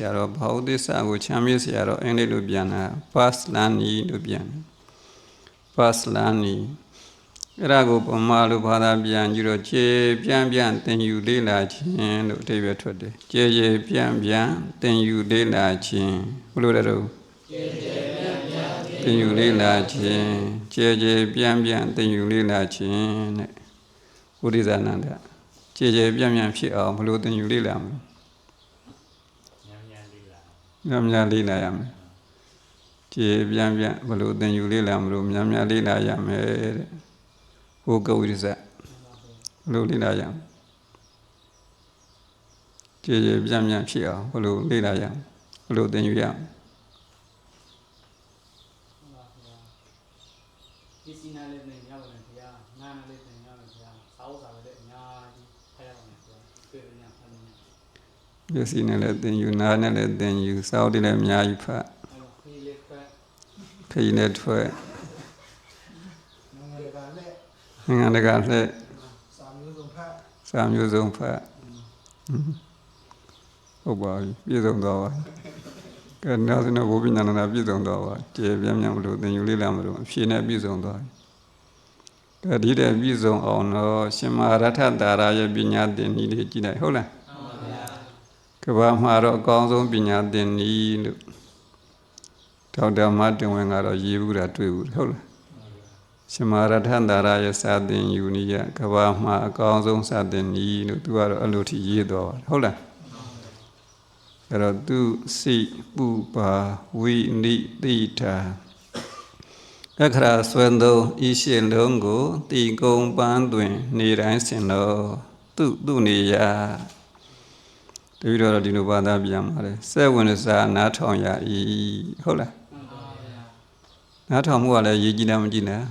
ဆရာတော်ဘာဝသစ္စာကိုချမ်းမြေ့ဆရာတော်အင်္ဂလိပ်လိုပြန်တာ past learning လို့ပြန်တယ် past learning အဲ့ဒါကိုပမာလိုဘာသာပြန်ကြည့်တော့ကျေပြန့်ပြန့်သင်ယူလေ့လာခြင်းလို့အဓိပ္ပာယ်ထွက်တယ်ကျေကျေပြန့်ပြန့်သင်ယူလေ့လာခြင်းဘယ်လိုလဲတော့ကျေကျေပြန့်ပြန့်သင်ယူလေ့လာခြင်းကျေကျေပြန့်ပြန့်သင်ယူလေ့လာခြင်းတဲ့ဘုရားဇာနန္ဒကျေကျေပြန့်ပြန့်ဖြစ်အောင်ဘယ်လိုသင်ယူလေ့လာမလဲမြန်မြန်လေးလာ များများလေးလာရမယ်ကြည်ပြန်ပြန်ဘလို့သင်ယူလေးလာမလို့များများလေးလာရမယ်တဲ့ဟိုကဝိရဇဘလို့လေးလာရမလဲကြည်ကြည်ပြန်ပြန်ဖြစ်အောင်ဘလို့လေးလာရမလဲဘလို့သင်ယူရမလဲ ဒီစီနာလေးနဲ့ရောက်တယ်ဗျာနာနာလေးနဲ့ရောက်တယ်ဗျာစာအုပ်စာလည်းအများကြီးဖတ်ရအောင်ဗျာပြေရညာဖတ်နေတယ် ပစ္စည်းနဲ့လည်းသင်ယူနားနဲ့လည်းသင်ယူစောက်တွေလည်းအများကြီးဖတ်အဲ့တော့ခေးလေးဖတ်ခရီးနဲ့ထွက်နိုင်ငံတကာနဲ့ငင်္ဂတကလှည့်စာမျိုးစုံဖတ်စာမျိုးစုံဖတ်ဟုတ်ပါပြီပြည့်စုံသွားပါကဲနောက်စနဘုပညာနာပြည့်စုံသွားပါကျေပြန်ပြန်မလို့သင်ယူလေးလာမလို့အဖြေနဲ့ပြည့်စုံသွားပြီကဲဒီတဲ့ပြည့်စုံအောင်တော့ရှင်မရထတာရရဲ့ပညာသင်နည်းလေးကြည့်လိုက်ဟုတ်လား ကဘာမှာတော့အကောင်းဆုံးပညာသင်နည်းလို့ဒေါက်တာမတင်ဝင်ကတော့ရေးဘူးတာတွေ့ဘူးဟုတ်လားရှင်မရထတာရရဲ့စာသင်ယူနည်းကကဘာမှာအကောင်းဆုံးစာသင်နည်းလို့သူကတော့အဲ့လိုထိရေးသွားပါတယ်ဟုတ်လားအဲ့တော့သူစိပုပါဝိနိတိတာအခရာဆွမ်းသောဤရှင်လုံးကိုတီကုံပန်းတွင် နေတိုင်းစင်တော်သူသူနေရာ တပည့်တော်ဒီလိုဘာသာပြန်ပါတယ်စက်ဝင်စားနားထောင်ရ၏ဟုတ်လားနားထောင်မှုကလည်းရေးကြည့်တယ်မကြည့်နဲ့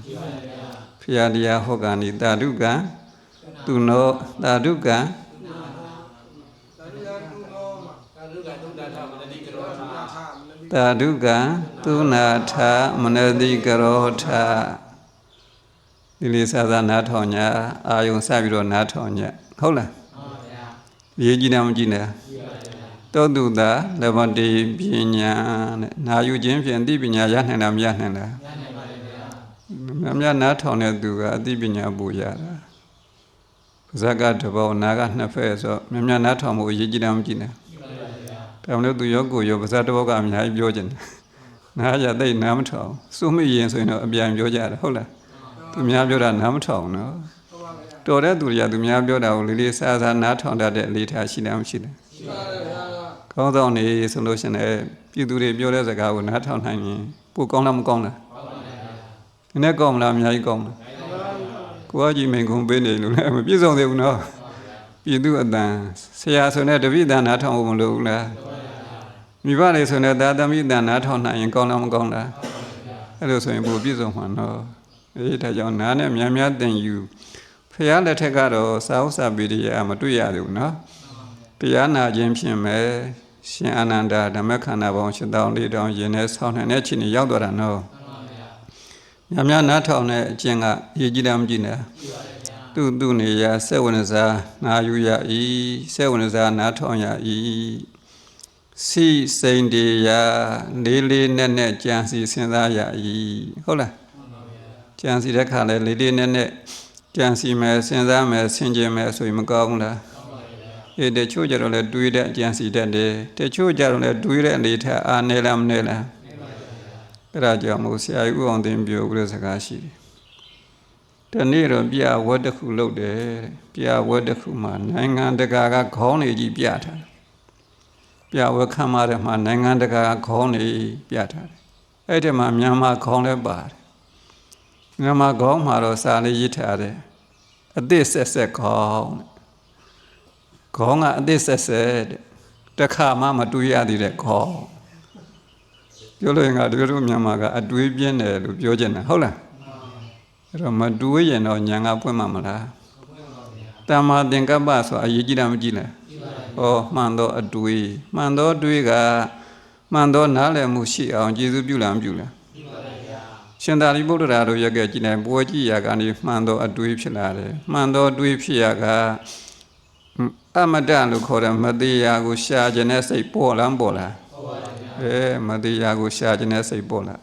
ဖရာတရားဟောကန်ဤတာဓုကံသူနောတာဓုကံသာရိယာတုနောမှာသာဓုကသုဒ္ဓထာမနတိကရောထာသာမနတိတာဓုကံသုနာထမနတိကရောထဒီလေးစားစားနားထောင်ညာအာယုံစပြီးတော့နားထောင်ညာဟုတ်လားဟုတ်ဗျာ ရေးကြည့်တယ်မကြည့်နဲ့တောတုတာလဘတိပညာတဲ့နာယူခြင်းဖြင့်အသိပညာရနိုင်တာမရနိုင်တာညနေပါလေဗျာများများနားထောင်တဲ့သူကအသိပညာပူရတာပါဇက်ကတစ်ပေါက်နာကနှစ်ဖက်ဆိုများများနားထောင်မှုအရေးကြီးတယ်မကြည့်နဲ့ဒါမှမဟုတ်သူရောကိုယ်ရောပါဇက်တစ်ပေါက်ကအများကြီးပြောကြတယ်နားရသိနားမထောင်စိုးမိရင်ဆိုရင်တော့အပြန်ပြောကြတယ်ဟုတ်လားသူများပြောတာနားမထောင်နော်ဟု တ်ပါဗျာတော်တဲ့သူတွေကသူများပြောတာကိုလေးလေးစားစားနားထောင်တတ်တဲ့အလေးထားရှိတယ်မရှိတယ်ရှိပါတယ်ဗျာကောင်းဆောင်နေဆိုလို့ရှိရင်ပြည်သူတွေပြောတဲ့စကားကိုနားထောင်နိုင်ရင်ပိုကောင်းလားမကောင်းလားနည်းနည်းကောင်းမလားအများကြီးကောင်းမလားကိုကကြီးမိန်ကုံပေးနေလို့လည်းမပြည့်စုံသေးဘူးနော်ပြည်သူအတန်ဆရာဆိုတဲ့တပိတန်နားထောင်ဖို့မလိုဘူးလားမိဘလေးဆိုရင်သာသမီတန်နားထောင်နိုင်ရင်ကောင်းလားမကောင်းလားအဲ့လိုဆိုရင်ပိုပြည့်စုံမှာနော်အေးဒါကြောင့်နားနဲ့များများသင်ယူ ဖះလက်ထက်ကတော့စာဥစ္စာပေရိယာမတွေ့ရသေးဘူးနော်တရားနာခြင်းဖြင့်ပဲရှင်အာနန္ဒာဓမ္မခန္ဓာပေါင်း၈တောင်၄တောင်ယင်နဲ့ဆောင်းနိုင်တဲ့ချိန်ရောက်သွားတာနော်များများနားထောင်တဲ့အကျင့်ကအရေးကြီးတယ်မကြည့်နဲ့သူ့သူ့နေရာစေဝနစားနာယူရ၏စေဝနစားနားထောင်ရ၏စိစိန်တေယလေးလေးနက်နက်ကြံစီစဉ်းစားရ၏ဟုတ်လားကြံစီတဲ့ခါလဲလေးလေးနက်နက် ကြံစီမယ်စဉ်းစားမယ်ဆင်ခြင်မယ်ဆိုရင်မကောင်းဘူးလားအေးတချို့ကြတော့လဲတွေးတဲ့ကြံစီတတ်တယ်တချို့ကြတော့လဲတွေးတဲ့အနေထားအာနေလားမနေလားအဲ့ဒါကြောင့်မို့ဆရာကြီးဦးအောင်သိန်းပြောပြတဲ့စကားရှိတယ်တနေ့တော့ပြဝတ်တစ်ခုလုပ်တယ်တဲ့ပြဝတ်တစ်ခုမှာနိုင်ငံတကာကခေါင်းနေကြီးပြထားတယ်ပြဝတ်ခမ်းမတဲ့မှာနိုင်ငံတကာကခေါင်းနေပြထားတယ်အဲ့ဒီမှာမြန်မာခေါင်းလည်းပါတယ်မြန်မာခေါင်းမှာတော့စာလေးရေးထားတယ် အသစ်ဆက်ဆက်ခေါင်းတဲ့ခေါင်းကအသစ်ဆက်ဆက်တဲ့တစ်ခါမှမတွေးရသေးတဲ့ခေါင်းပြောလို့ရင်ကတို့တို့မြန်မာကအတွေးပြင်းတယ်လို့ပြောချင်တာဟုတ်လားအဲ့တော့မတွေးရင်တော့ညာကပွင့်မှာမလားတမ္မာသင်္ကပ္ပဆိုအရေးကြီးတာမကြည့်လားဩမှန်တော့အတွေးမှန်တော့အတွေးကမှန်တော့နားလည်မှုရှိအောင်ကျေစုပြုလားမပြုလား ရှင်သာရိပုတ္တရာတို့ရက်ကကြည်နိုင်ပွဲကြည့်ရာကနေမှန်တော့အတွေးဖြစ်လာတယ်မှန်တော့အတွေးဖြစ်ရကအမတလို့ခေါ်တယ်မတရားကိုရှာခြင်းနဲ့စိတ်ပေါ်လားမပေါ်လားအဲမတရားကိုရှာခြင်းနဲ့စိတ်ပေါ်လား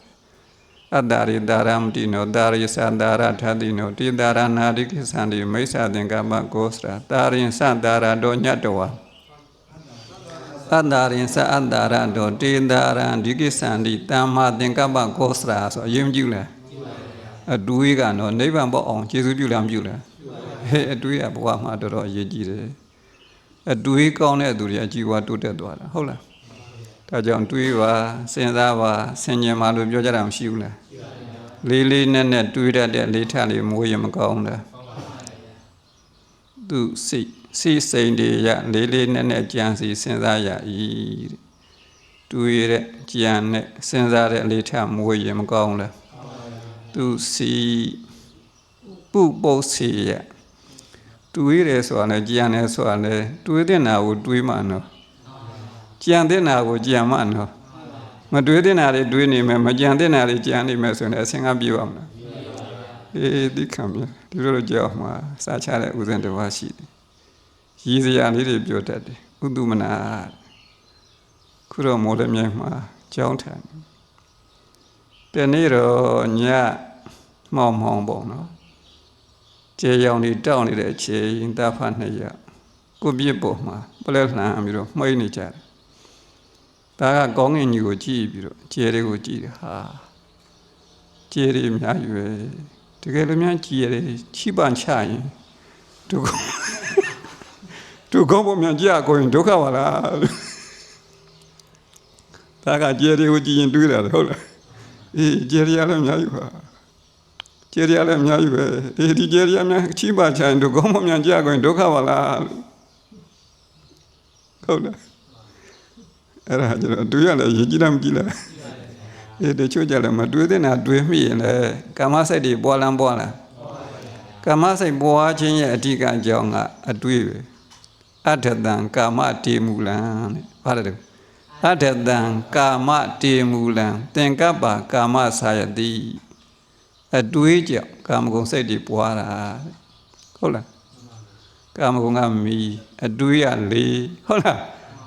အတ္တရိတာရမတိနောတာရိသတာရထတိနောတိတာရနာတိကိသန္တိမိစ္ဆာသင်္ကပ္ပကောစရာတာရင်သတာရတောညတ္တဝါ အတ္တရင်သအတ္တရတောတိတာရံဒီကိသန္တိတမ္မာသင်္ကပ္ပကောစရာဆိုအရင်ကြည့်လားအတွေးကတော့နိဗ္ဗာန်ပေါ့အောင်ကျေစုပြုလားမပြုလားဟဲ့အတွေးကဘဝမှာတော်တော်အရေးကြီးတယ်အတွေးကောင်းတဲ့သူတွေအကြည်ဝါတိုးတက်သွားတာဟုတ်လားဒါကြောင့်တွေးပါစဉ်းစားပါဆင်ញင်ပါလို့ပြောကြတာမရှိဘူးလားလေးလေးနက်နက်တွေးတတ်တဲ့လေးထလေးမိုးရင်မကောင်းလားသူစိတ် စိတ်စိန်တွေရလေးလေးနက်နက်ကြံစီစဉ်းစားရ၏တဲ့တွေးတဲ့ကြံနဲ့စဉ်းစားတဲ့လေးထမိုးရင်မကောင်းလားသူစီပုပုတ်စီရတွေးတယ်ဆိုတာနဲ့ကြံတယ်ဆိုတာနဲ့တွေးတဲ့နာကိုတွေးမှနော်ကြံတဲ့နာကိုကြံမှနော်မတွေးတဲ့နာတွေတွေးနေမယ်မကြံတဲ့နာတွေကြံနေမယ်ဆိုရင်အဆင်ကပြေပါမလားအေးဒီခံမြဒီလိုလိုကြောက်မှာစာချတဲ့ဥစဉ်တစ်ပါးရှိတယ် ရည်စရာလေးတွေပြောတတ်တယ်ဥတုမနာခုတော့မိုးလည်းမြိုင်မှာကြောင်းထန်တနေ့တော့ညမောင်မောင်ပေါ့နော်ကျေရောင်တွေတောက်နေတဲ့အချိန်တာဖတ်နှစ်ရကိုပြစ်ပေါ်မှာပလဲလှန်ပြီးတော့မှိတ်နေကြတယ်ဒါကကောင်းငင်ကြီးကိုကြည့်ပြီးတော့ကျေတွေကိုကြည့်တယ်ဟာကျေတွေအများကြီးပဲတကယ်လို့များကြည်ရတယ်ချိပန်ချရင်ဒုက္ခ ဒုက္ခပေါ်မြန်ကြာကိုရင်ဒုက္ခပါလားဒါကကျေတွေကိုကြည့်ရင်တွေးတာလေဟုတ်လားအေးကျေတွေကလည်းအများကြီးပါကျေရလည်းအများကြီးပဲအေးဒီကျေရများချိပါချင်တို့ကောင်းမမြန်ကြခွင့်ဒုက္ခပါလားလို့ဟုတ်လားအဲ့ဒါကျွန်တော်တွေးရလဲရည်ကြည်တယ်မကြည့်လားအေးတချို့ကြလည်းမတွေးတဲ့နာတွေးမိရင်လည်းကာမစိတ်တွေပွာလန်းပွာလာကာမစိတ်ပွာခြင်းရဲ့အဓိကအကြောင်းကအတွေးပဲ အတ္ထတံကာမတေမူလံတဲ့ဘာလဲတဲ့အတ္ထတံကာမတေမူလံသင်္ကပ္ပကာမဆာယတိအတွေးကြောင့်ကာမဂုဏ်စိတ်တွေပွားတာဟုတ်လားကာမဂုဏ်ကမီအတွေးရလေးဟုတ်လား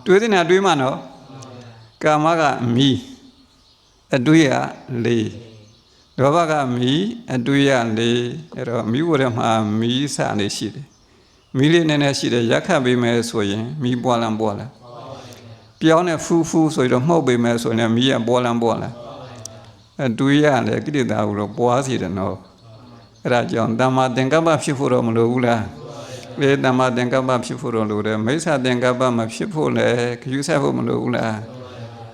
တွေးတဲ့နာတွေးမှနော်ကာမကမီအတွေးရလေးလောဘကမီအတွေးရလေးအဲ့တော့မိဝရမှာမီးစလေးရှိတယ် မီးလေးနည်းနည်းရှိတယ်ရက်ခတ်ပေးမယ်ဆိုရင်မီးပွားလန်းပွားလားပြောင်းနဲ့ဖူးဖူးဆိုရင်တော့မှုတ်ပေးမယ်ဆိုရင်မီးကပွားလန်းပွားလားအတွေးရတယ်ကိလေသာကိုတော့ပွားစီတယ်နော်အဲ့ဒါကြောင့်တမ္မာသင်္ကပ္ပဖြစ်ဖို့တော့မလိုဘူးလားလေတမ္မာသင်္ကပ္ပဖြစ်ဖို့တော့လိုတယ်မိစ္ဆာသင်္ကပ္ပမဖြစ်ဖို့လည်းခယူဆက်ဖို့မလိုဘူးလား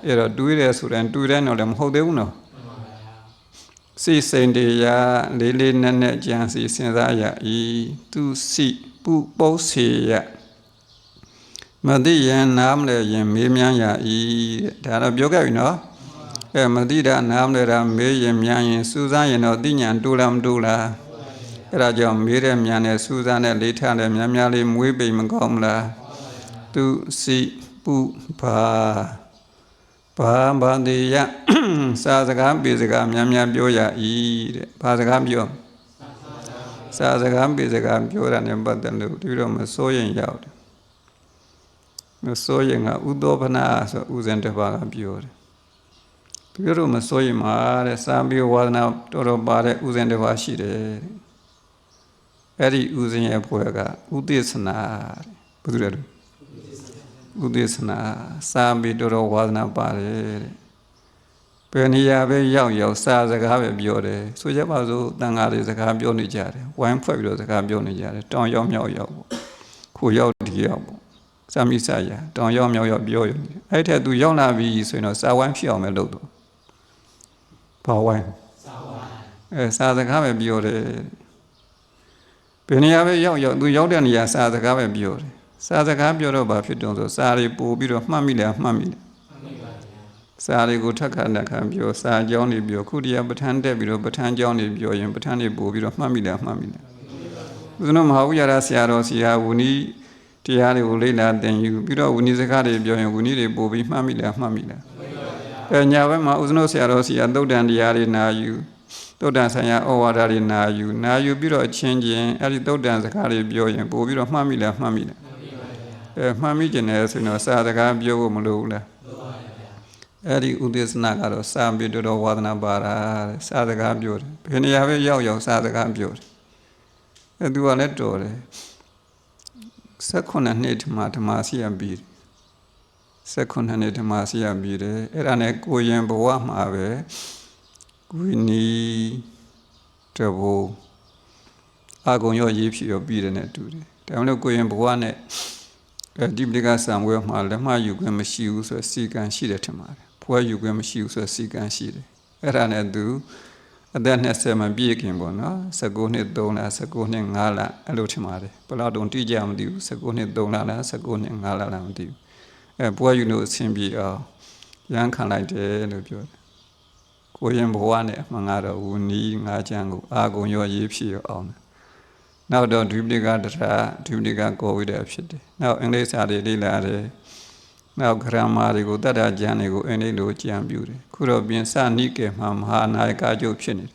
အဲ့တော့တွေးတယ်ဆိုရင်တွေးတယ်တော့လည်းမဟုတ်သေးဘူးနော်စိတ်စိန်တရားလေးလေးနက်နက်ကြံစီစဉ်းစားရ၏သူစိ ပုပုတ်စီရမသိရင်နားမလဲရင်မေးမြန်းရ၏တဲ့ဒါတော့ပြောခဲ့ပြီနော်အဲမတိတာနားမလဲတာမေးရင်မြန်ရင်စူးစမ်းရင်တော့သိညာတူလားမတူလားအဲဒါကြောင့်မေးတဲ့မြန်နဲ့စူးစမ်းတဲ့လေးထားတဲ့များများလေးမွေးပိန်မကောင်းဘူးလားသူစီပုဘာဘာဘာတိယစာစကားပြေစကားများများပြောရ၏တဲ့ဘာစကားပြော စာစကားပြေစကားပြောတာနဲ့ပတ်သက်လို့ဒီတော့မစိုးရင်ရောက်တယ်မစိုးရင်ကဥသောဖနာဆိုဥစဉ်တစ်ပါးကပြောတယ်ပြီးတော့မစိုးရင်မှာတဲ့စာမေဝါဒနာတော်တော်ပါတဲ့ဥစဉ်တစ်ပါးရှိတယ်တဲ့အဲ့ဒီဥစဉ်ရဲ့ဘွယ်ကဥသေသနာတဲ့ဘယ်သူလဲလို့ဥသေသနာစာမေတော်တော်ဝါဒနာပါတယ်တဲ့ ဘယ်နေရာပဲရောက်ရောက်စာစကားပဲပြောတယ်ဆိုကြပါစို့တန်ဃာတွေစကားပြောနေကြတယ်ဝိုင်းဖွဲ့ပြီးတော့စကားပြောနေကြတယ်တောင်ရောက်မြောက်ရောက်ပေါ့ခိုရောက်ဒီရောက်ပေါ့စာမိစာရတောင်ရောက်မြောက်ရောက်ပြောရုံအဲ့ထက်သူရောက်လာပြီဆိုရင်တော့စာဝိုင်းဖြစ်အောင်ပဲလုပ်တော့ဘာဝိုင်းအဲစာစကားပဲပြောတယ်ဘယ်နေရာပဲရောက်ရောက်သူရောက်တဲ့နေရာစာစကားပဲပြောတယ်စာစကားပြောတော့ဘာဖြစ်တုံးဆိုစာတွေပို့ပြီးတော့မှတ်မိလဲမှတ်မိတယ် စာတွေကိုထက်ခါတက်ခါပြောစာကြောင်းတွေပြောခုတည်းပဋ္ဌာန်းတက်ပြီးတော့ပဋ္ဌာန်းကြောင်းတွေပြောရင်ပဋ္ဌာန်းတွေပို့ပြီးတော့မှတ်မိလဲမှတ်မိတယ်ဦးဇင်းတို့မဟာဝိရဆရာတော်ဆရာဝနီးတရားတွေကိုလေ့လာသင်ယူပြီးတော့ဝနီးစကားတွေပြောရင်ဝနီးတွေပို့ပြီးမှတ်မိလဲမှတ်မိတယ်အဲညာဘက်မှာဥစ္စနောဆရာတော်စီကသုတ်တန်တရားတွေနာယူသုတ်တန်ဆိုင်ရာဩဝါဒတွေနာယူနာယူပြီးတော့အချင်းချင်းအဲ့ဒီသုတ်တန်စကားတွေပြောရင်ပို့ပြီးတော့မှတ်မိလားမှတ်မိလားအဲမှန်မိကျင်တယ်ဆိုရင်တော့စာစကားပြောဖို့မလိုဘူးလား အဲ့ဒီဥဒေသနာကတော့စာပေတော်တော်ဝါဒနာပါတာတဲ့စာစကားပြောတယ်ဘယ်နေရာပဲရောက်ရောက်စာစကားပြောတယ်အဲသူကလည်းတော်တယ်16နှစ်ဓမ္မဓမ္မရှိရပြီးတယ်16နှစ်ဓမ္မရှိရပြီးတယ်အဲ့ဒါနဲ့ကိုရင်ဘဝမှာပဲဝိနီတဘောအာဂုံရောရေးဖြစ်ရောပြီးတယ်နဲ့တူတယ်ဒါမှမဟုတ်ကိုရင်ဘဝနဲ့အဲဒီပဋိကဆံဝဲမှာလက်မယူခွင့်မရှိဘူးဆိုစီကံရှိတယ်ထင်ပါတယ် ဘွဲယူခွင့်မရှိဘူးဆိုစီကံရှိတယ်အဲ့ဒါနဲ့သူအသက်20မှပြည့်ခင်ပေါ့နော်19နှစ်3လ19နှစ်5လအဲ့လိုထင်ပါတယ်ဘယ်တော့တုံတိကြမသိဘူး19နှစ်3လလား19နှစ်5လလားမသိဘူးအဲဘွဲယူလို့အဆင်ပြေအောင်ရန်ခံလိုက်တယ်လို့ပြောတယ်ကိုရင်ဘဝနဲ့အမှန်ကတော့ဝနီးငါးချမ်းကိုအာဂုံရောရေးဖြစ်ရောအောင်တယ်နောက်တော့ဒုပတိကတထဒုပတိကကိုဝိတဲ့အဖြစ်တယ်နောက်အင်္ဂလိပ်စာတွေလေ့လာတယ် နောက်ဂရမာတွေကိုတတ္တကျမ်းတွေကိုအင်္ဂလိပ်လိုကြံပြူတယ်ခုတော့ပြင်စနိကေမှာမဟာနာယကကျုပ်ဖြစ်နေတယ်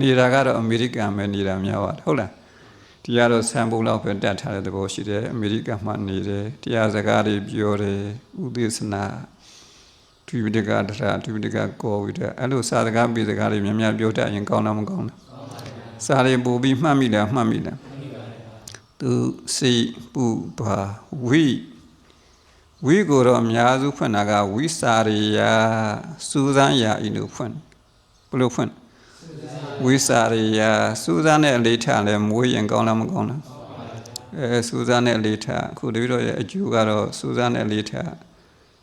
နေတာကတော့အမေရိကန်ပဲနေတာများပါတယ်ဟုတ်လားဒီကတော့ဆန်ပုံလောက်ပဲတတ်ထားတဲ့သဘောရှိတယ်အမေရိကန်မှာနေတယ်တရားစကားတွေပြောတယ်ဥဒေသနာဒုပတိကတထဒုပတိကကိုဝိတဲ့အဲ့လိုစာစကားပြီးစကားတွေများများပြောတတ်ရင်ကောင်းလားမကောင်းလားစာတွေပို့ပြီးမှတ်မိလားမှတ်မိလားသူစိပူပါဝိ ဝိကိုတော့အများစုဖွင့်တာကဝိစာရိယစူးစမ်းရာဤလို့ဖွင့်ဘယ်လိုဖွင့်ဝိစာရိယစူးစမ်းတဲ့အလေးထားလဲမွေးရင်ကောင်းလားမကောင်းလားအဲစူးစမ်းတဲ့အလေးထားအခုတပည့်တော်ရဲ့အကျိုးကတော့စူးစမ်းတဲ့အလေးထား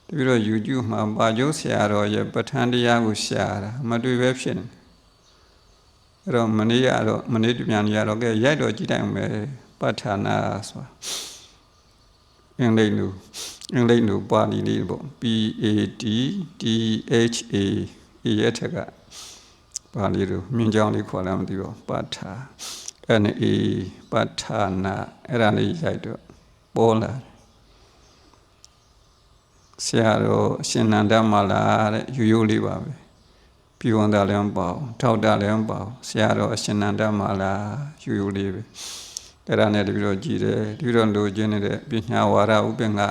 တပည့်တော် YouTube မှာပါကျိုးဆရာတော်ရဲ့ပဋ္ဌာန်းတရားကိုရှာတာမတွေ့ပဲဖြစ်နေအဲ့တော့မနေ့ကတော့မနေ့တပြန်ကြီးကတော့ကဲရိုက်တော့ကြည့်တိုင်းမယ်ပဋ္ဌာနာဆိုတာအင်္ဂလိပ်လို အင်္ဂလိပ်လိုပါဠိလေးပေါ့ P A T T H A ရဲ့ထက်ကပါဠိလိုမြင်ကြောင်းလေးခေါ်လာမသိတော့ပဋ္ဌာ N A ပဋ္ဌာနာအဲ့ဒါလေးရိုက်တော့ပေါ်လာတယ်ဆရာတော်အရှင်နန္ဒမလာတဲ့ယူရိုးလေးပါပဲပြည်ဝန်သားလည်းမပေါ့ထောက်တာလည်းမပေါ့ဆရာတော်အရှင်နန္ဒမလာယူရိုးလေးပဲအဲ့ဒါနဲ့တပြီးတော့ကြည်တယ်တပြီးတော့လိုချင်နေတဲ့ပညာဝါဒဥပ္ပင်က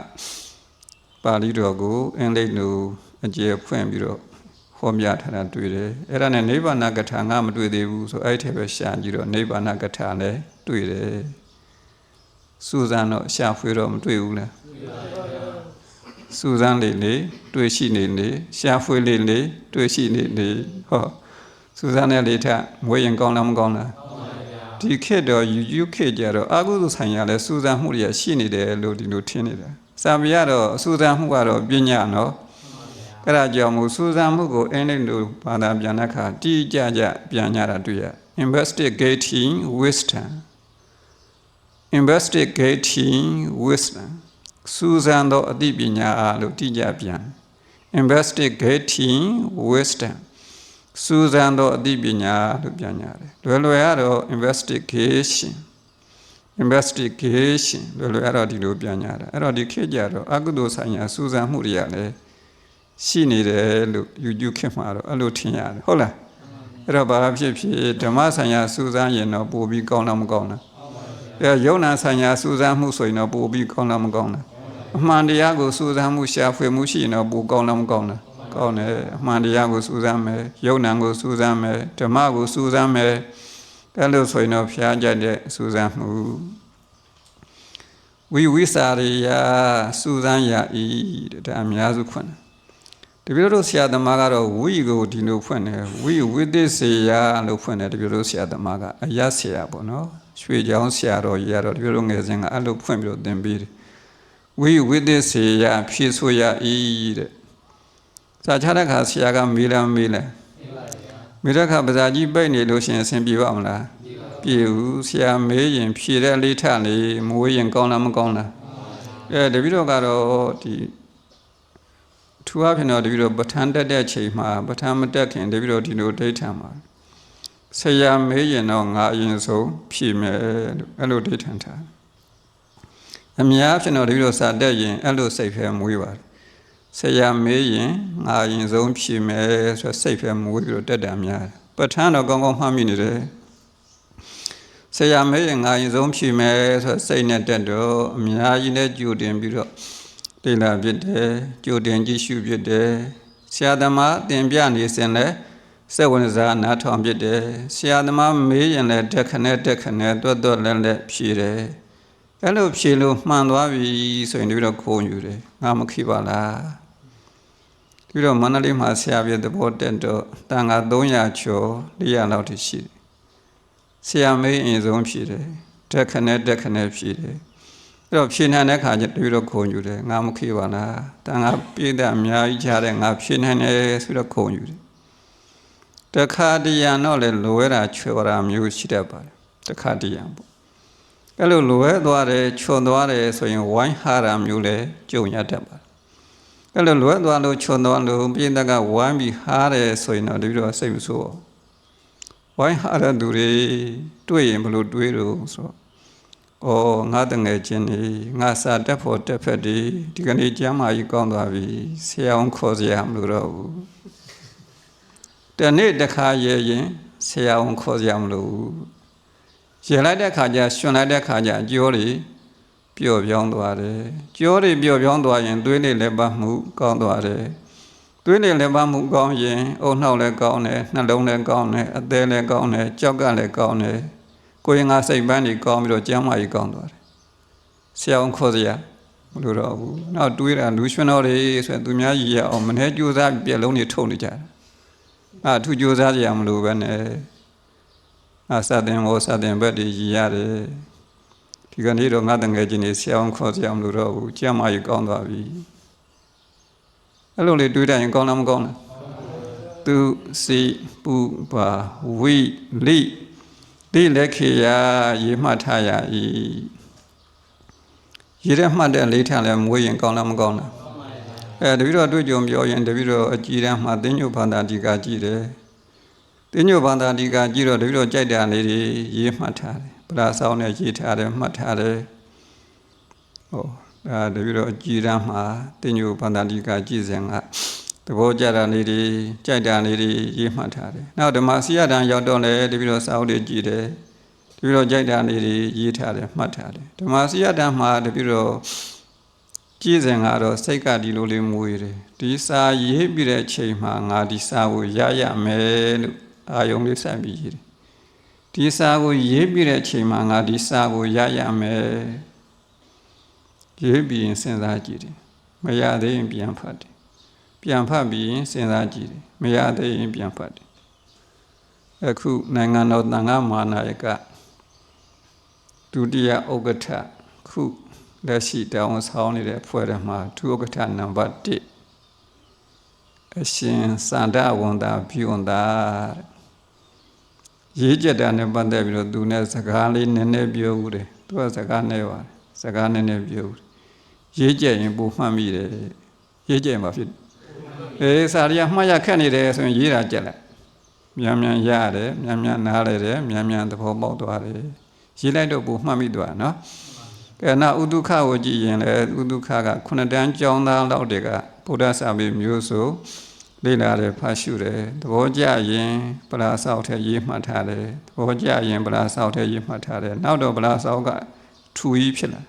ပါဠိတော်ကိုအင်္ဂလိပ်လိုအကျေဖွင့်ပြီးတော့ဟောပြထားတာတွေ့တယ်အဲ့ဒါနဲ့နိဗ္ဗာန်ကထာငါမတွေ့သေးဘူးဆိုအဲ့ဒီထဲပဲရှာကြည့်တော့နိဗ္ဗာန်ကထာလည်းတွေ့တယ်စူဇန်တော့ရှာဖွေတော့မတွေ့ဘူးလားစူဇန်လေးလေးတွေ့ရှိနေနေရှာဖွေလေးလေးတွေ့ရှိနေနေဟောစူဇန်နဲ့လေးထမွေးရင်ကောင်းလားမကောင်းလားဒီခေတ်တော့ယူယူခေတ်ကြတော့အာဟုသူဆိုင်ရလဲစူဇန်မှုတွေရှိနေတယ်လို့ဒီလိုထင်နေတာ စာပေကတော့အစူဇန်မှုကတော့ပညာနော်အဲ့ဒါကြောင့်မို့စူဇန်မှုကိုအင်္ဂလိပ်လိုဘာသာပြန်တဲ့အခါတိကျကျပြန်ရတာတွေ့ရ investigating wisdom investigating wisdom စူဇန်သောအသိပညာအားလို့တိကျပြန် investigating wisdom စူဇန်သောအသိပညာလို့ပြန်ရတယ်လွယ်လွယ်ကတော့ investigation investigation လွယ်လွယ်အဲ့တော့ဒီလိုပြန်ညာတာအဲ့တော့ဒီခေတ်ကြတော့အကုသိုလ်ဆိုင်ရာစူးစမ်းမှုတွေကလည်းရှိနေတယ်လို့ယူယူခေတ်မှာတော့အဲ့လိုထင်ရတယ်ဟုတ်လားအဲ့တော့ဘာဖြစ်ဖြစ်ဓမ္မဆိုင်ရာစူးစမ်းရင်တော့ပို့ပြီးကောင်းလားမကောင်းလားအဲယုံနာဆိုင်ရာစူးစမ်းမှုဆိုရင်တော့ပို့ပြီးကောင်းလားမကောင်းလားအမှန်တရားကိုစူးစမ်းမှုရှာဖွေမှုရှိရင်တော့ပိုကောင်းလားမကောင်းလားကောင်းတယ်အမှန်တရားကိုစူးစမ်းမယ်ယုံနာကိုစူးစမ်းမယ်ဓမ္မကိုစူးစမ်းမယ် အဲ့လိုဆိုရင်တော့ဖျားကြတဲ့စူးစမ်းမှုဝိဝိစာရိယစူးစမ်းရဤတဲ့ဒါအများစုခွန်းတပြိုတို့ဆရာသမားကတော့ဝိကိုဒီလိုဖွင့်တယ်ဝိဝိသစေယလို့ဖွင့်တယ်တပြိုတို့ဆရာသမားကအယဆရာပေါ့နော်ရွှေချောင်းဆရာတော်ကြီးကတော့တပြိုတို့ငယ်စဉ်ကအဲ့လိုဖွင့်ပြီးတော့သင်ပေးတယ်ဝိဝိသစေယဖြည့်ဆိုရဤတဲ့စာချတဲ့ခါဆရာကမေးလားမေးလား မေးတဲ့ခါပဇာကြီးပိတ်နေလို့ရှင်အဆင်ပြေပါမလားပြေဘူးဆရာမေးရင်ဖြေတဲ့လေးထလေးမဝေးရင်ကောင်းလားမကောင်းလားအဲတပည့်တော်ကတော့ဒီထူအဖြစ်တော့တပည့်တော်ပဋ္ဌာန်းတက်တဲ့ချိန်မှာပဋ္ဌာန်းမတက်ခင်တပည့်တော်ဒီလိုဒိဋ္ဌံမှာဆရာမေးရင်တော့ငါအရင်ဆုံးဖြေမယ်လို့အဲ့လိုဒိဋ္ဌံထားအများဖြစ်တော့တပည့်တော်စာတက်ရင်အဲ့လိုစိတ်ဖဲမွေးပါတယ် ဆရာမေးရင်ငါအရင်ဆုံးဖြေမယ်ဆိုစိတ်ဖဲမွေးပြီးတော့တက်တာများပဋ္ဌာန်းတော့ကောင်းကောင်းမှတ်မိနေတယ်ဆရာမေးရင်ငါရင်ဆုံးဖြေမယ်ဆိုစိတ်နဲ့တက်တော့အများကြီးနဲ့ကြိုတင်ပြီးတော့လေ့လာဖြစ်တယ်ကြိုတင်ကြည့်ရှုဖြစ်တယ်ဆရာသမားတင်ပြနေစဉ်လဲစိတ်ဝင်စားနားထောင်ဖြစ်တယ်ဆရာသမားမေးရင်လည်းတက်ခနဲ့တက်ခနဲ့တွတ်တွတ်လဲလဲဖြေတယ်အဲ့လိုဖြေလို့မှန်သွားပြီဆိုရင်တပြီးတော့ခုံယူတယ်ငါမခိပါလား ပြီးတော့မန္တလေးမှာဆရာပြသဘောတက်တော့တန်ခါ300ကျော်400လောက်ထိရှိတယ်ဆရာမေးအရင်ဆုံးဖြေတယ်တက်ခနဲ့တက်ခနဲ့ဖြေတယ်အဲ့တော့ဖြေနိုင်တဲ့ခါကျတပြီးတော့ခုံယူတယ်ငါမခိပါလားတန်ခါပြည့်တဲ့အများကြီးကြားတဲ့ငါဖြေနိုင်တယ်ဆိုတော့ခုံယူတယ်တခါတရံတော့လေလိုရတာချွေတာမျိုးရှိတတ်ပါတယ်တခါတရံပေါ့အဲ့လိုလိုရဲသွားတယ်ချွန်သွားတယ်ဆိုရင်ဝိုင်းဟာတာမျိုးလည်းကြုံရတတ်ပါတယ် အဲ့လိုလွယ်သွားလို့ချွန်သွားလို့ပြင်းတက်ကဝိုင်းပြီးဟားတယ်ဆိုရင်တော့တပြီးတော့စိတ်မဆိုးဘူးဝိုင်းဟာတဲ့သူတွေတွေ့ရင်ဘလို့တွေးလို့ဆိုတော့ဩငါတငယ်ချင်းနေငါစာတက်ဖို့တက်ဖက်ဒီဒီကနေ့ကျမ်းမာကြီးကောင်းသွားပြီဆရာအောင်ခေါ်စရာမလိုတော့ဘူးတနေ့တစ်ခါရဲရင်ဆရာအောင်ခေါ်စရာမလိုဘူးရေလိုက်တဲ့ခါကျရှင်လိုက်တဲ့ခါကျအကျိုးတွေ ပျော့ပြောင်းသွားတယ်ကျိုးတွေပျော့ပြောင်းသွားရင်သွေးတွေလည်းပတ်မှုကောင်းသွားတယ်သွေးတွေလည်းပတ်မှုကောင်းရင်အုံနှောက်လည်းကောင်းတယ်နှလုံးလည်းကောင်းတယ်အသေးလည်းကောင်းတယ်ကြောက်ကလည်းကောင်းတယ်ကိုယ်ရင်ငါစိတ်ပန်းတွေကောင်းပြီးတော့ကျမ်းမာကြီးကောင်းသွားတယ်ဆရာအောင်ခေါ်စရာမလိုတော့ဘူးနောက်တွေးတာလူရှင်တော်တွေဆိုရင်သူများကြီးရအောင်မနေ့ကြိုးစားပြက်လုံးတွေထုတ်နေကြတယ်အာသူကြိုးစားကြရမလို့ပဲနဲ့အာစတဲ့မောစတဲ့ဘက်တွေရည်ရတယ် ဒီကနေ့တော့ငါတငယ်ချင်းနေဆရာအောင်ခေါ်စရာမလိုတော့ဘူးကျမ်းမာကြီးကောင်းသွားပြီအဲ့လိုလေတွေးတိုင်းကောင်းလားမကောင်းလားသူစီပူပါဝိလိဒီလက်ခေယရေမှတ်ထားရ၏ရေထဲမှတ်တဲ့လေးထန်လဲမွေးရင်ကောင်းလားမကောင်းလားအဲတပည့်တော်တွေ့ကြုံပြောရင်တပည့်တော်အကြည်တန်းမှာတင်းညုဘာသာဒီကကြည့်တယ်တင်းညုဘာသာဒီကကြည့်တော့တပည့်တော်ကြိုက်တဲ့အနေတွေရေးမှတ်ထားတယ် ပလာဆောင်နဲ့ရေးထားတယ်မှတ်ထားတယ်ဟောဒါတပည့်တော်အကြည်တန်းမှာတင်းညုဘာသာဒီကကြည့်စဉ်ကသဘောကြတာနေတွေကြိုက်တာနေတွေရေးမှတ်ထားတယ်နောက်ဓမ္မစီရတန်ရောက်တော့လေတပည့်တော်စာအုပ်တွေကြည့်တယ်တပည့်တော်ကြိုက်တာနေတွေရေးထားတယ်မှတ်ထားတယ်ဓမ္မစီရတန်မှာတပည့်တော်ကြည်စဉ်ကတော့စိတ်ကဒီလိုလေးမွေးတယ်ဒီစာရေးပြီးတဲ့အချိန်မှာငါဒီစာကိုရရမယ်လို့အာယုံလေးဆက်ပြီးရေးတယ် ဒီစာကိုရေးပြီးတဲ့အချိန်မှာငါဒီစာကိုရရမယ်ရေးပြီးရင်စဉ်းစားကြည့်တယ်မရသေးရင်ပြန်ဖတ်တယ်ပြန်ဖတ်ပြီးရင်စဉ်းစားကြည့်တယ်မရသေးရင်ပြန်ဖတ်တယ်အခုနိုင်ငံတော်တန်ခါမာနာယကဒုတိယဥက္ကဋ္ဌခုလက်ရှိတောင်းဆောင်နေတဲ့ဖွဲ့ရမှာဒုဥက္ကဋ္ဌနံပါတ်1အရှင်စန္ဒဝန်တာဖြူဝန်တာ ရေးကြတာနဲ့ပတ်သက်ပြီးတော့သူနဲ့စကားလေးနည်းနည်းပြောဦးတယ်သူကစကားနဲ့ပါတယ်စကားနည်းနည်းပြောဦးရေးကြရင်ပုံမှတ်မိတယ်ရေးကြရင်မဖြစ်အေးစာရီကမှတ်ရခက်နေတယ်ဆိုရင်ရေးတာကြက်လိုက်မြန်မြန်ရတယ်မြန်မြန်နားလေတယ်မြန်မြန်သဘောပေါက်သွားတယ်ရေးလိုက်တော့ပုံမှတ်မိသွားနော်ကဲနောက်ဥဒုခကိုကြည့်ရင်လည်းဥဒုခကခုနှစ်တန်းကျောင်းသားလောက်တွေကဗုဒ္ဓဆာမေမျိုးဆို လေ့လာတယ်ဖတ်ရှုတယ်သဘောကျရင်ပလာဆောက်ထဲရေးမှတ်ထားတယ်သဘောကျရင်ပလာဆောက်ထဲရေးမှတ်ထားတယ်နောက်တော့ပလာဆောက်ကထူကြီးဖြစ်လာ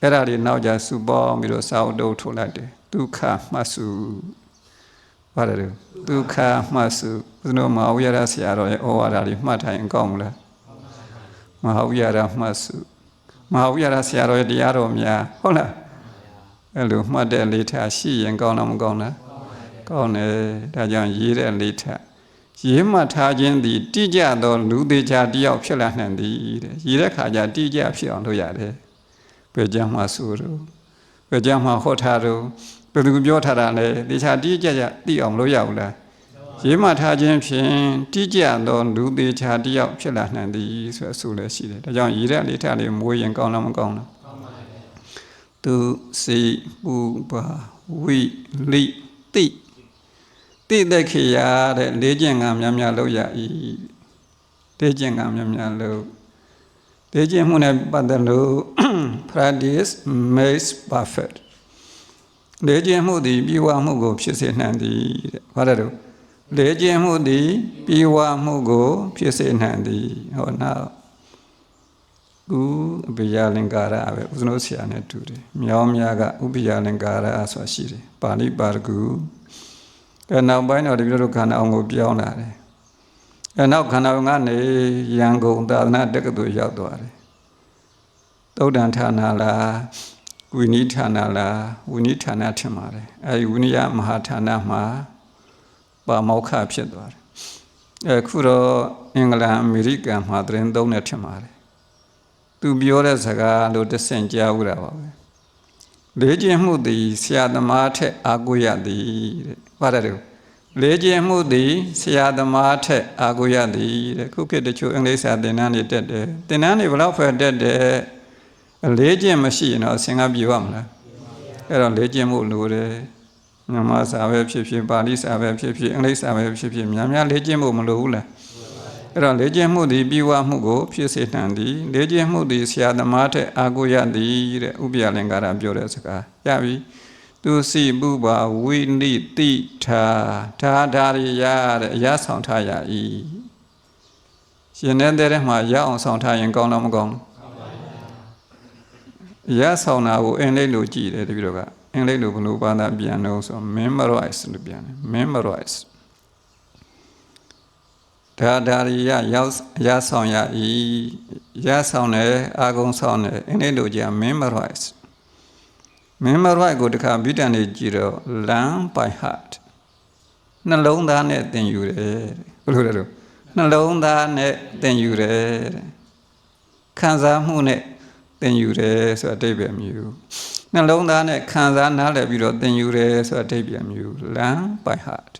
အဲ့ဒါတွေနောက်ကြစုပေါင်းပြီးတော့စာအုပ်တုပ်ထုတ်လိုက်တယ်ဒုက္ခမှတ်စုပါတယ်ဒုက္ခမှတ်စုဘုရားမဟာဝိရဆရာတော်ရဲ့ဩဝါဒတွေမှတ်ထားရင်ကောင်းမလားမဟာဝိရမှတ်စုမဟာဝိရဆရာတော်ရဲ့တရားတော်များဟုတ်လားအဲ့လိုမှတ်တဲ့လေးထားရှိရင်ကောင်းလားမကောင်းလား ကောင်းတယ်ဒါကြောင့်ရေးတဲ့လေးထားရေးမှတ်ထားခြင်းသည်တိကျသောလူသေးချာတယောက်ဖြစ်လာနိုင်သည်တဲ့ရေးတဲ့ခါကျတိကျဖြစ်အောင်လုပ်ရတယ်ဘယ်ကြမ်းမှဆိုတော့ဘယ်ကြမ်းမှဟောထားတော့ဘယ်သူပြောထားတာလဲသေချာတိကျကျသိအောင်လုပ်ရဘူးလားရေးမှတ်ထားခြင်းဖြင့်တိကျသောလူသေးချာတယောက်ဖြစ်လာနိုင်သည်ဆိုအဆိုလည်းရှိတယ်ဒါကြောင့်ရေးတဲ့လေးထားလေးမွေးရင်ကောင်းလားမကောင်းလားသူစီပူပါဝိလိတိ တိတဲ့ခေရတဲ့လေးကျင့်ကံများများလုပ်ရ၏လေးကျင့်ကံများများလုပ်လေးကျင့်မှုနဲ့ပတ်သက်လို့ practice makes perfect လေးကျင့်မှုသည်ပြီးဝမှုကို ဖြစ်စေနိုင်သည်တဲ့ဘာလဲတော့လေ့ကျင့်မှုသည်ပြီးဝမှုကို ဖြစ်စေနိုင်သည်ဟောနောက်ဥပယလင်္ကာရပဲဦးဇနုဆရာနဲ့တူတယ်မြောင်းများကဥပယလင်္ကာရဆိုတာရှိတယ်ပါဠိပါရဂု အဲနောက်ပိုင်းတော့ဒီလိုလိုခန္ဓာအောင်ကိုပြောင်းလာတယ်အဲနောက်ခန္ဓာအောင်ကနေရန်ကုန်သာသနာတက္ကသိုလ်ရောက်သွားတယ်သုတ်တန်ဌာနလားဝိနည်းဌာနလားဝိနည်းဌာနထင်ပါတယ်အဲဒီဝိနည်းမဟာဌာနမှာပါမောက္ခဖြစ်သွားတယ်အခုတော့အင်္ဂလန်အမေရိကန်မှာသတင်းသုံးနေထင်ပါတယ်သူပြောတဲ့စကားလို့တဆင့်ကြားဦးတာပါပဲလေ့ကျင့်မှုသည်ဆရာသမားထက်အာကိုရသည်တဲ့ ပါတယ်လို့လေ့ကျင့်မှုသည်ဆရာသမားထက်အာကိုရသည်တဲ့ခုခေတ်တချို့အင်္ဂလိပ်စာသင်တန်းတွေတက်တယ်သင်တန်းတွေဘယ်လောက်ဖယ်တက်တယ်အလေးကျင့်မရှိရင်တော့အစင်ကပြေပါမလားအဲ့တော့လေ့ကျင့်မှုလိုတယ်မြန်မာစာပဲဖြစ်ဖြစ်ပါဠိစာပဲဖြစ်ဖြစ်အင်္ဂလိပ်စာပဲဖြစ်ဖြစ်များများလေ့ကျင့်ဖို့မလိုဘူးလားအဲ့တော့လေ့ကျင့်မှုသည်ပြီးဝမှုကိုဖြစ်စေတန်သည်လေ့ကျင့်မှုသည်ဆရာသမားထက်အာကိုရသည်တဲ့ဥပ္ပယလင်္ကာရပြောတဲ့စကားရပြီ သူစီပုပ္ပါဝိနိတိထာဒါဒါရိယတဲ့အရာဆောင်ထားရ၏ရှင်နေတဲ့ထဲမှာရအောင်ဆောင်ထားရင်ကောင်းတော့မကောင်းဘူးရဆောင်တာကိုအင်္ဂလိပ်လိုကြည့်တယ်တပည့်တော်ကအင်္ဂလိပ်လိုဘယ်လိုဘာသာပြန်လို့ဆို memorize လို့ပြန်တယ် memorize ဒါဒါရီရရောက်ရဆောင်ရဤရဆောင်တယ်အာဂုံဆောင်တယ်အင်းလေးလိုကြ memorize memorize ကိုတခါဗီတန်နေကြည့်တော့ learn by heart နှလုံးသားနဲ့သင်ယူတယ်ဘယ်လိုလဲလို့နှလုံးသားနဲ့သင်ယူတယ်တဲ့ခံစားမှုနဲ့သင်ယူတယ်ဆိုတဲ့အဓိပ္ပာယ်မျိုးနှလုံးသားနဲ့ခံစားနားလည်ပြီးတော့သင်ယူတယ်ဆိုတဲ့အဓိပ္ပာယ်မျိုး learn by heart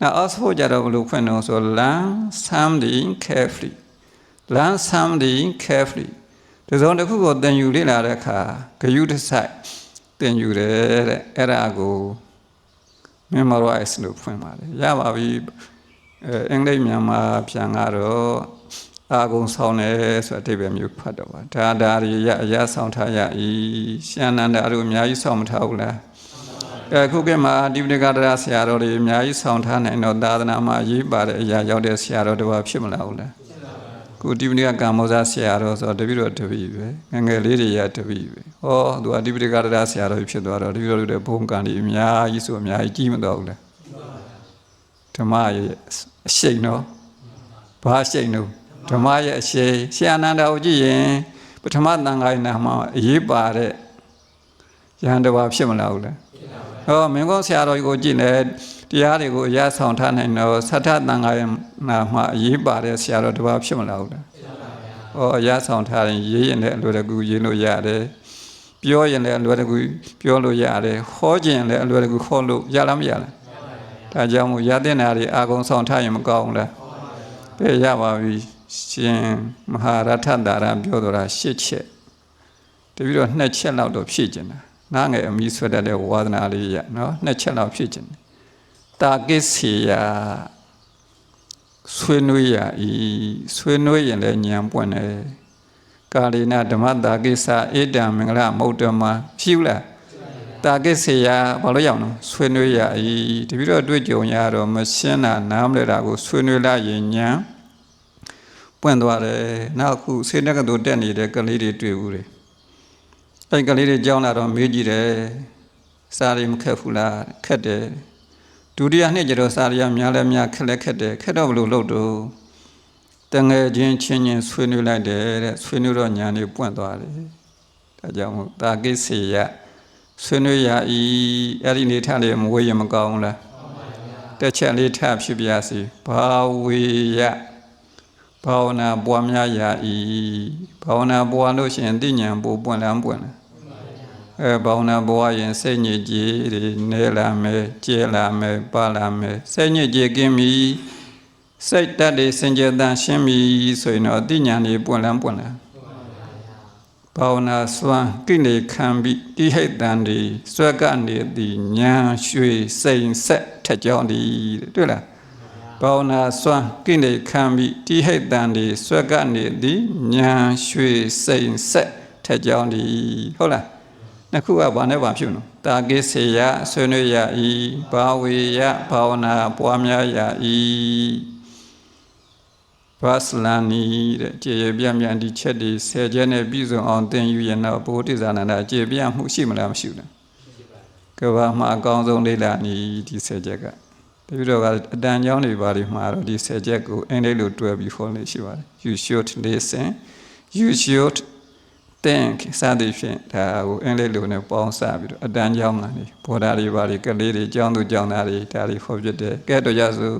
Now also ကြတော့ဘယ်လိုဖွင့်တော့ဆို learn something carefully learn something carefully ဒီစုံတစ်ခုကိုသင်ယူလေ့လာတဲ့အခါဂယုတစိုက် သင်ယူတယ်တဲ့အဲ့ဒါကို memorize လို့ဖွင့်ပါတယ်ရပါပြီအဲအင်္ဂလိပ်မြန်မာပြန်ကတော့အာဂုံဆောင်တယ်ဆိုတဲ့အဓိပ္ပာယ်မျိုးဖတ်တော့ပါဒါဒါရီရအရာဆောင်ထားရဤရှန္နန္ဒအတို့အများကြီးဆောင်မထားဘူးလားအခုကမှဒီပဋိကဒရဆရာတော်တွေအများကြီးဆောင်ထားနိုင်တော့သာသနာမှာရေးပါတဲ့အရာရောက်တဲ့ဆရာတော်တွေဖြစ်မလားဘူးလား ခုဒီပဋိကကမ္မောဇဆရာတော်ဆိုတပည့်တော်တပည့်ပဲငယ်ငယ်လေးတွေရတပည့်ပဲဟောသူကဒီပဋိကဒရဆရာတော်ဖြစ်သွားတော့တပည့်တော်တွေဘုံကံတွေအများကြီးဆိုအများကြီးကြီးမတော့ဘူးလားဓမ္မရဲ့အရှိန်တော့ဘာအရှိန်တော့ဓမ္မရဲ့အရှိန်ဆရာနန္ဒာကိုကြည့်ရင်ပထမသံဃာ့နာမှာအရေးပါတဲ့ယဟန်တဘာဖြစ်မလားဘူးလားဟောမင်းကောင်းဆရာတော်ကြီးကိုကြည့်နေ တရားတွေကိုအရဆောင်ထားနိုင်တော့သတ္ထတန်ခါရနာမှာအရေးပါတဲ့ဆရာတော်တပါးဖြစ်မလားဟုတ်လားဟောအရဆောင်ထားရင်ရေးရင်လည်းအလွယ်တကူရေးလို့ရတယ်ပြောရင်လည်းအလွယ်တကူပြောလို့ရတယ်ဟောခြင်းလည်းအလွယ်တကူခေါ်လို့ရလားမရလားဒါကြောင့်မို့ရတဲ့နာတွေအာကုံဆောင်ထားရင်မကောင်းဘူးလားပြေရပါပြီရှင်မဟာရထတာရပြောတော်တာရှစ်ချက်တပြီးတော့နှစ်ချက်လောက်တော့ဖြည့်ကျင်တာနားငယ်အမိဆွတ်တတ်တဲ့ဝါသနာလေးရနော်နှစ်ချက်လောက်ဖြစ်ခြင်းတာ ကိစီယာဆွေးနွေးရဤဆွေးနွေးရင်လည်းညံပွင့်တယ်ကာလိနာဓမ္မတာကိစ္စဧတံမင်္ဂလမௌတ္တမဖြူလားတာကိစီယာဘာလို့ရောက်နော်ဆွေးနွေးရဤတပြီးတော့တွေ့ကြုံရတော့မရှင်းတာနားမလဲတာကိုဆွေးနွေးလိုက်ရင်ညံပွင့်သွားတယ်နောက်ခုစေတကတူတက်နေတဲ့ကလေးတွေတွေ့ဘူးတယ်အဲ့ကလေးတွေကြောင်းလာတော့မေးကြည့်တယ်စာရီမခက်ဘူးလားခက်တယ် ဒုတိယနှစ်ကျတော့စာရီကများလဲများခက်လဲခက်တယ်ခက်တော့ဘလို့လို့တော့တငယ်ချင်းချင်းချင်းဆွေးနွေးလိုက်တယ်တဲ့ဆွေးနွေးတော့ညာနေပွင့်သွားတယ်ဒါကြောင့်မို့တာကိစေယဆွေးနွေးရဤအဲ့ဒီနေထလေးမဝေးရင်မကောင်းဘူးလားတစ်ချက်လေးထဖြစ်ပြစီဘာဝေယဘာဝနာပွားများရဤဘာဝနာပွားလို့ရှိရင်သိဉာဏ်ပိုပွင့်လန်းပွင့်လား အဲဘာဝနာပွားရင်စိတ်ညစ်ကြေးတွေနေလာမယ်ကျဲလာမယ်ပါလာမယ်စိတ်ညစ်ကြေးကင်းပြီစိတ်တတ်တွေစင်ကြယ်တန်ရှင်းပြီဆိုရင်တော့သိဉာဏ်တွေပွင့်လန်းပွင့်လားဘာဝနာစွမ်းကိလေခံပြီးတိဟိတ်တန်တွေစွဲကနေသည်ညာရွှေစိန်ဆက်ထက်ကြောင်းသည်တွေ့လားဘာဝနာစွမ်းကိလေခံပြီးတိဟိတ်တန်တွေစွဲကနေသည်ညာရွှေစိန်ဆက်ထက်ကြောင်းသည်ဟုတ်လား နှစ်ခုကဘာနဲ့ဘာဖြစ်နော်တာကိစေယဆွေးနွေးရဤဘာဝေယဘာဝနာပွားများရဤဘာစလန်နီတဲ့ကြေရပြန့်ပြန့်ဒီချက်ဒီဆယ်ချက်နဲ့ပြည့်စုံအောင်သင်ယူရင်တော့ဘုဒ္ဓဇာနန္ဒကြေပြန့်မှုရှိမလားမရှိဘူးလားကဘာမှာအကောင်းဆုံးလေးလာနီဒီဆယ်ချက်ကတပိတော့ကအတန်ကြောင်းတွေဘာတွေမှာတော့ဒီဆယ်ချက်ကိုအင်္ဂလိပ်လိုတွဲပြီးဖော်နေရှိပါတယ် you should listen you should think စသည်ဖြင့်ဒါကိုအင်္ဂလိပ်လိုနဲ့ပေါင်းစပြီးတော့အတန်ကြောင်းလာနေဘောဓာတွေဘာတွေကလေးတွေကျောင်းသူကျောင်းသားတွေဒါတွေဖော်ပြတဲ့ကဲတော့ရစို့